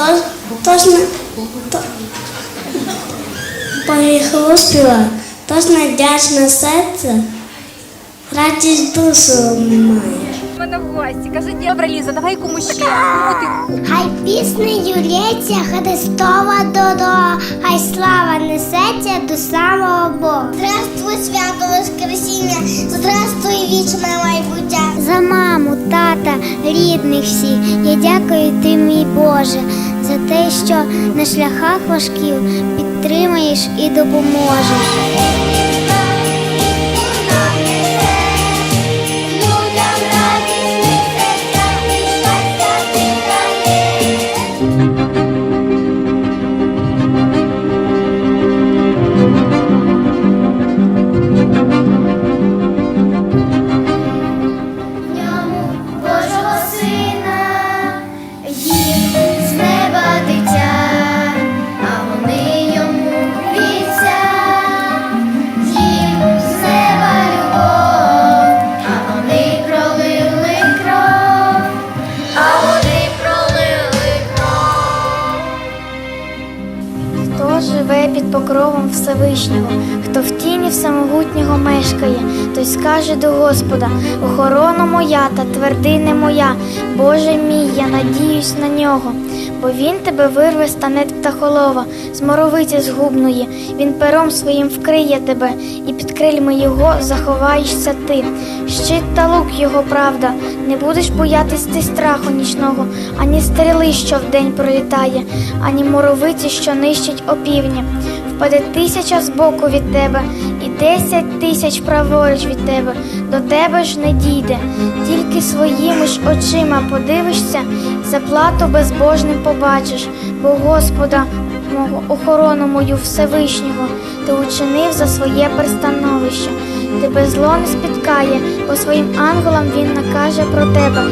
Тож, тож поїхало співа, тож надячне серце, радість душу має. мене в гості. Каже, добре, Ліза, давай комусь ще. Хай піснею лється Христова дорога, хай слава несеться до самого Бога. Здравствуй, свято Воскресіння, здравствуй, вічне майбуття. За маму, тата, рідних всіх, я дякую ти, мій Боже, за те, що на шляхах важків підтримаєш і допоможеш. todo. Живе під покровом Всевишнього, хто в тіні всемогутнього мешкає, той скаже до Господа: охорона моя та твердине моя, Боже мій, я надіюсь на нього. Бо він тебе вирве з танет птахолова, з моровиці згубної, він пером своїм вкриє тебе, і під крильми його заховаєшся ти. Щит та лук його правда, не будеш боятись ти страху нічного, ані стріли, що вдень пролітає, ані моровиці, що нищить опівні. Впаде тисяча збоку від тебе, і десять тисяч праворуч від тебе, до тебе ж не дійде. Тільки своїми ж очима подивишся, заплату безбожним побачиш, бо Господа мого охорону мою Всевишнього ти учинив за своє пристановище. Тебе зло не спіткає, бо своїм ангелам він накаже про тебе.